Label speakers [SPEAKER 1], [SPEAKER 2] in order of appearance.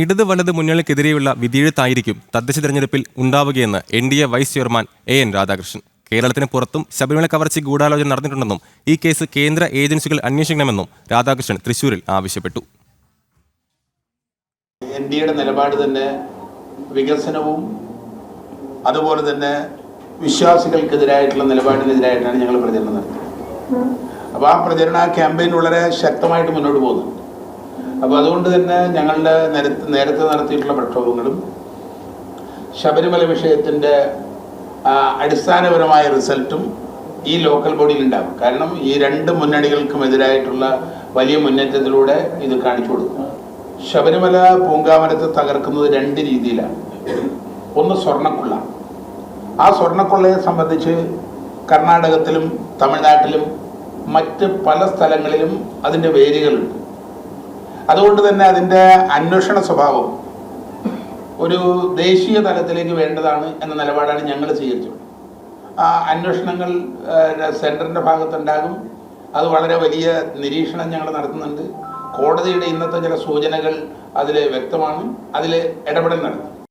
[SPEAKER 1] ഇടത് വലത് മുന്നണിക്കെതിരെയുള്ള വിധിയെഴുത്തായിരിക്കും തദ്ദേശ തെരഞ്ഞെടുപ്പിൽ ഉണ്ടാവുകയെന്ന് N D A vice chairman A N Radhakrishnan. കേരളത്തിന് പുറത്തും ശബരിമല കവർച്ച ഗൂഢാലോചന നടന്നിട്ടുണ്ടെന്നും ഈ കേസ് കേന്ദ്ര ഏജൻസികൾ അന്വേഷിക്കണമെന്നും രാധാകൃഷ്ണൻ തൃശൂരിൽ ആവശ്യപ്പെട്ടു.
[SPEAKER 2] എൻ ഡി എയുടെ നിലപാട് തന്നെ വികസനവും അതുപോലെ തന്നെ വിശ്വാസികൾക്കെതിരായിട്ടുള്ള നിലപാടിനെതിരായിട്ടാണ് ഞങ്ങൾ പ്രചരണം നടത്തുന്നത്. അപ്പോൾ ആ പ്രചരണ ക്യാമ്പയിൻ വളരെ ശക്തമായിട്ട് മുന്നോട്ട് പോകുന്നുണ്ട്. അപ്പോൾ അതുകൊണ്ട് തന്നെ ഞങ്ങളുടെ നേരത്തെ നേരത്തെ നടത്തിയിട്ടുള്ള പ്രക്ഷോഭങ്ങളും ശബരിമല വിഷയത്തിന്റെ അടിസ്ഥാനപരമായ റിസൾട്ടും ഈ ലോക്കൽ ബോഡിയിൽ ഉണ്ടാകും കാരണം ഈ രണ്ട് മുന്നണികൾക്കും എതിരായിട്ടുള്ള വലിയ മുന്നേറ്റത്തിലൂടെ ഇത് കാണിച്ചു കൊടുക്കും. ശബരിമല പൂങ്കാമരത്തെ തകർക്കുന്നത് രണ്ട് രീതിയിലാണ്. ഒന്ന് സ്വർണക്കുള്ള ആ സ്വർണക്കൊള്ളയെ സംബന്ധിച്ച് കർണാടകത്തിലും തമിഴ്നാട്ടിലും മറ്റ് പല സ്ഥലങ്ങളിലും അതിന്റെ വേരുകളുണ്ട്. അതുകൊണ്ട് തന്നെ അതിന്റെ അന്വേഷണ സ്വഭാവം ഒരു ദേശീയ തലത്തിലേക്ക് വേണ്ടതാണ് എന്ന നിലപാടാണ് ഞങ്ങൾ സ്വീകരിച്ചത്. ആ അന്വേഷണങ്ങൾ സെന്ററിന്റെ ഭാഗത്തുണ്ടാകും. അത് വളരെ വലിയ നിരീക്ഷണം ഞങ്ങൾ നടത്തുന്നുണ്ട്. കോടതിയുടെ ഇന്നത്തെ ചില സൂചനകൾ അതിൽ വ്യക്തമാണ്. അതിൽ ഇടപെടൽ നടത്തും.